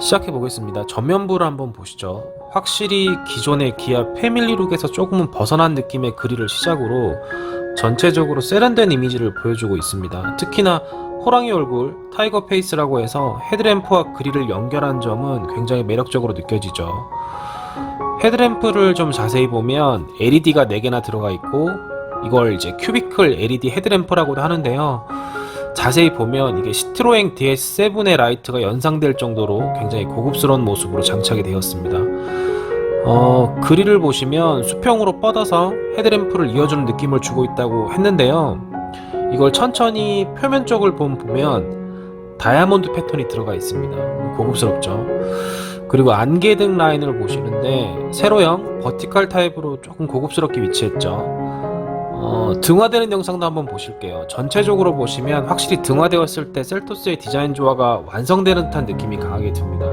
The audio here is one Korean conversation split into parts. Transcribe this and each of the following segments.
시작해 보겠습니다. 전면부를 한번 보시죠. 확실히 기존의 기아 패밀리룩에서 조금은 벗어난 느낌의 그릴을 시작으로 전체적으로 세련된 이미지를 보여주고 있습니다. 특히나 호랑이 얼굴, 타이거 페이스라고 해서 헤드램프와 그릴을 연결한 점은 굉장히 매력적으로 느껴지죠. 헤드램프를 좀 자세히 보면 LED가 4개나 들어가 있고 이걸 이제 큐비클 LED 헤드램프라고도 하는데요. 자세히 보면 이게 시트로행 DS7의 라이트가 연상될 정도로 굉장히 고급스러운 모습으로 장착이 되었습니다. 어, 그릴을 보시면 수평으로 뻗어서 헤드램프를 이어주는 느낌을 주고 있다고 했는데요. 이걸 천천히 표면 쪽을 보- 보면 다이아몬드 패턴이 들어가 있습니다. 고급스럽죠. 그리고 안개등 라인을 보시는데 세로형 버티컬 타입으로 조금 고급스럽게 위치했죠. 어, 등화되는 영상도 한번 보실게요. 전체적으로 보시면 확실히 등화되었을 때 셀토스의 디자인 조화가 완성되는 듯한 느낌이 강하게 듭니다.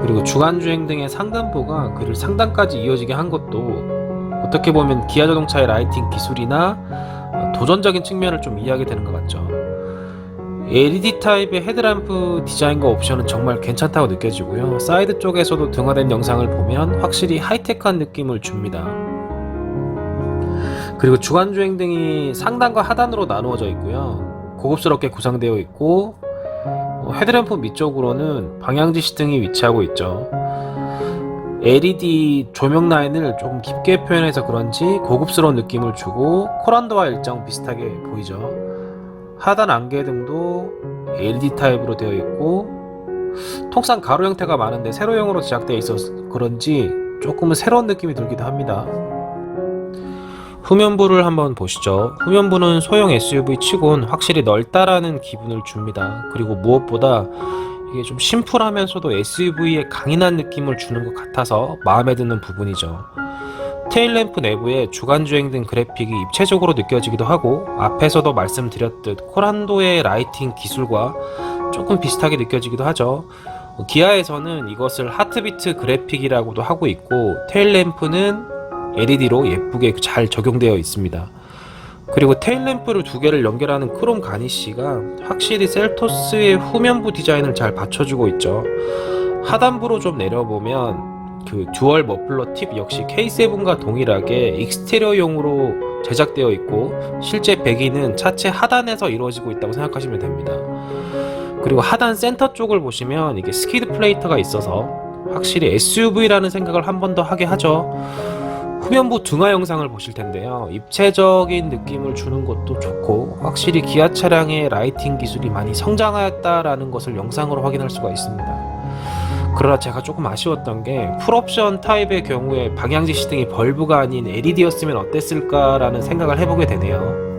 그리고 주간주행 등의 상단부가 그를 상단까지 이어지게 한 것도 어떻게 보면 기아 자동차의 라이팅 기술이나 어, 도전적인 측면을 좀 이해하게 되는 것 같죠. LED 타입의 헤드램프 디자인과 옵션은 정말 괜찮다고 느껴지고요. 사이드 쪽에서도 등화된 영상을 보면 확실히 하이테크한 느낌을 줍니다. 그리고 주간주행 등이 상단과 하단으로 나누어져 있고요. 고급스럽게 구성되어 있고 어, 헤드램프 밑쪽으로는 방향지시 등이 위치하고 있죠. LED 조명 라인을 조금 깊게 표현해서 그런지 고급스러운 느낌을 주고 코란도와 일정 비슷하게 보이죠. 하단 안개 등도 LED 타입으로 되어 있고 통상 가로 형태가 많은데 세로형으로 제작되어 있어서 그런지 조금은 새로운 느낌이 들기도 합니다. 후면부를 한번 보시죠. 후면부는 소형 SUV 치곤 확실히 넓다라는 기분을 줍니다. 그리고 무엇보다 이게 좀 심플하면서도 SUV의 강인한 느낌을 주는 것 같아서 마음에 드는 부분이죠. 테일램프 내부에 주간주행 등 그래픽이 입체적으로 느껴지기도 하고 앞에서도 말씀드렸듯 코란도의 라이팅 기술과 조금 비슷하게 느껴지기도 하죠. 어, 기아에서는 이것을 하트비트 그래픽이라고도 하고 있고 테일램프는 LED로 예쁘게 잘 적용되어 있습니다. 그리고 테일램프를 두 개를 연결하는 크롬 가니쉬가 확실히 셀토스의 후면부 디자인을 잘 받쳐주고 있죠. 하단부로 좀 내려보면 그 듀얼 머플러 팁 역시 K7과 동일하게 익스테리어용으로 제작되어 있고 실제 배기는 차체 하단에서 이루어지고 있다고 생각하시면 됩니다. 그리고 하단 센터 쪽을 보시면 이게 스키드 플레이터가 있어서 확실히 SUV라는 생각을 한 번 더 하게 하죠. 후면부 등화 영상을 보실 텐데요. 입체적인 느낌을 주는 것도 좋고 확실히 기아 차량의 라이팅 기술이 많이 성장하였다라는 것을 영상으로 확인할 수가 있습니다. 그러나 제가 조금 아쉬웠던 게 풀옵션 타입의 경우에 방향지시 등이 벌브가 아닌 LED였으면 어땠을까라는 생각을 해보게 되네요.